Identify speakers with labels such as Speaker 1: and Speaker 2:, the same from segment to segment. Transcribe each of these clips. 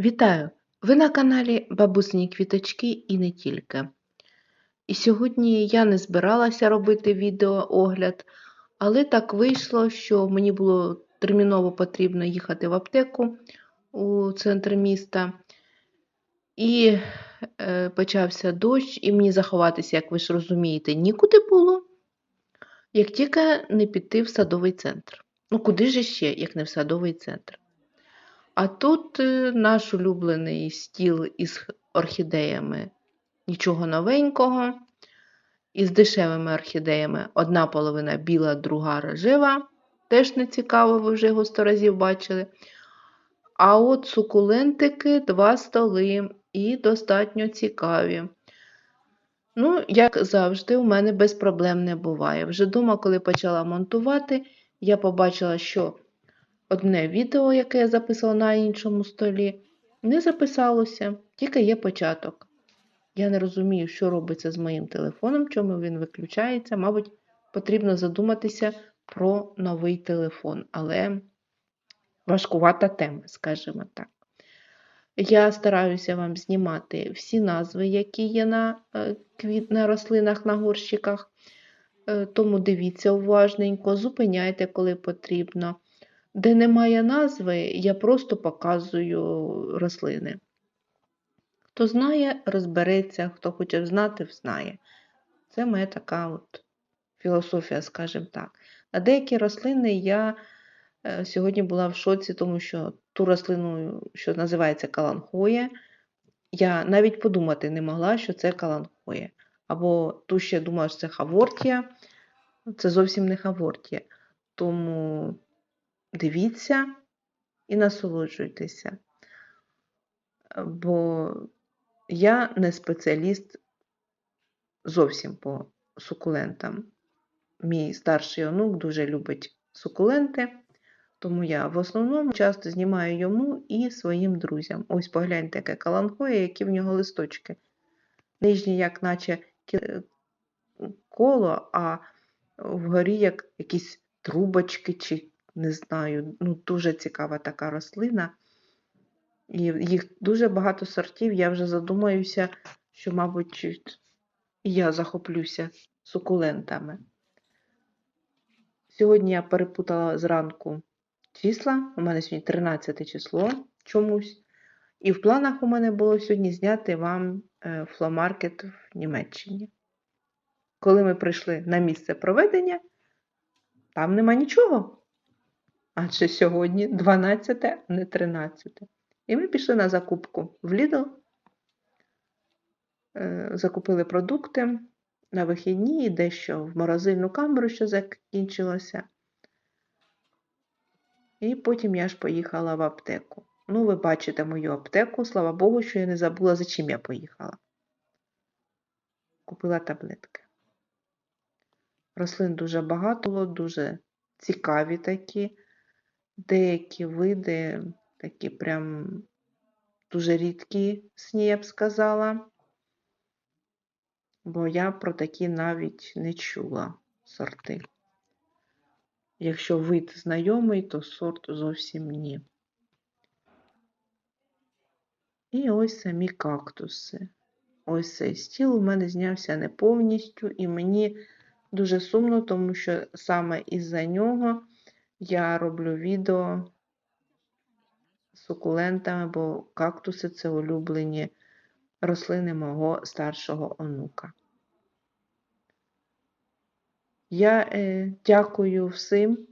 Speaker 1: Вітаю! Ви на каналі Бабусині Квіточки і не тільки. І сьогодні я не збиралася робити відеоогляд, але так вийшло, що мені було терміново потрібно їхати в аптеку у центр міста. І е, почався дощ, і мені заховатися, як ви ж розумієте, нікуди було, як тільки не піти в садовий центр. Ну, куди ж ще, як не в садовий центр? А тут е, наш улюблений стіл із орхідеями. Нічого новенького. Із дешевими орхідеями. Одна половина біла, друга рожева. Теж не цікаво, ви вже його сто разів бачили. А от сукулентики, два столи і достатньо цікаві. Ну, як завжди, у мене без проблем не буває. Вже дома, коли почала монтувати, я побачила, що одне відео, яке я записала на іншому столі, не записалося, тільки є початок. Я не розумію, що робиться з моїм телефоном, чому він виключається. Мабуть, потрібно задуматися про новий телефон, але важкувата тема, скажімо так. Я стараюся вам знімати всі назви, які є на, е, на рослинах, на горщиках. Е, Тому дивіться уважненько, зупиняйте, коли потрібно. Де немає назви, я просто показую рослини. Хто знає, розбереться, хто хоче знати, знає. Це моя така от філософія, скажімо так. На деякі рослини я е, сьогодні була в шоці, тому що ту рослину, що називається каланхоє, я навіть подумати не могла, що це каланхоє. Або ту ще думала, що це хавортія, це зовсім не хавортія. Тому дивіться і насолоджуйтеся. Бо я не спеціаліст зовсім по сукулентам. Мій старший онук дуже любить сукуленти, тому я в основному часто знімаю йому і своїм друзям. Ось погляньте, яке каланхоє, які в нього листочки. Нижні, як наче коло, а вгорі як якісь трубочки, чи не знаю, ну дуже цікава така рослина. І їх дуже багато сортів. Я вже задумаюся, що, мабуть, я захоплюся сукулентами. Сьогодні я перепутала зранку числа. У мене сьогодні 13 число чомусь. І в планах у мене було сьогодні зняти вам фломаркет в Німеччині. Коли ми прийшли на місце проведення, там нема нічого. Адже сьогодні 12, а не 13. І ми пішли на закупку в Lidl, закупили продукти на вихідні і дещо в морозильну камеру, що закінчилося. І потім я ж поїхала в аптеку. Ну, ви бачите мою аптеку, слава Богу, що я не забула, за чим я поїхала. Купила таблетки. Рослин дуже багато дуже цікаві такі. Деякі види такі прям дуже рідкі сні, я б сказала. Бо я про такі навіть не чула сорти. Якщо вид знайомий, то сорт зовсім ні. І ось самі кактуси. Ось цей стіл у мене знявся не повністю, і мені дуже сумно, тому що саме із-за нього я роблю відео з сукулентами, бо кактуси це улюблені рослини мого старшого онука. Я е, дякую всім,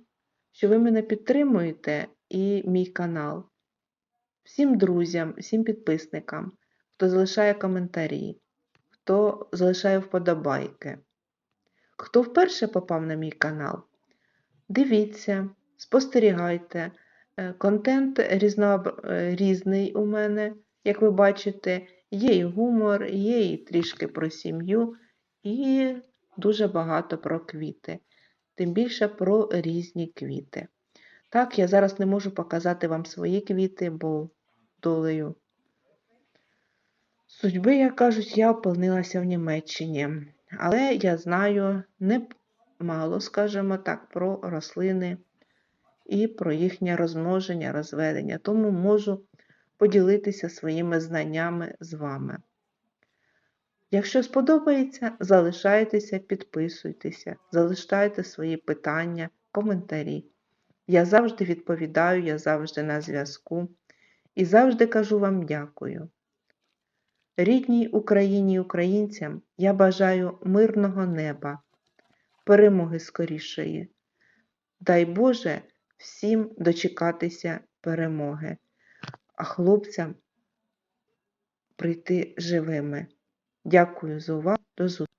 Speaker 1: що ви мене підтримуєте і мій канал, всім друзям, всім підписникам, хто залишає коментарі, хто залишає вподобайки. Хто вперше попав на мій канал, дивіться, спостерігайте. Контент різно... різний у мене, як ви бачите, є і гумор, є і трішки про сім'ю, і дуже багато про квіти, тим більше про різні квіти. Так, я зараз не можу показати вам свої квіти, бо долею судьби, як кажуть, я опинилася в Німеччині. Але я знаю немало, скажімо так, про рослини і про їхнє розмноження, розведення. Тому можу поділитися своїми знаннями з вами. Якщо сподобається, залишайтеся, підписуйтеся, залишайте свої питання, коментарі. Я завжди відповідаю, я завжди на зв'язку і завжди кажу вам дякую. Рідній Україні і українцям я бажаю мирного неба, перемоги скорішої. Дай Боже всім дочекатися перемоги, а хлопцям прийти живими. Дякую за увагу. До зустрічі.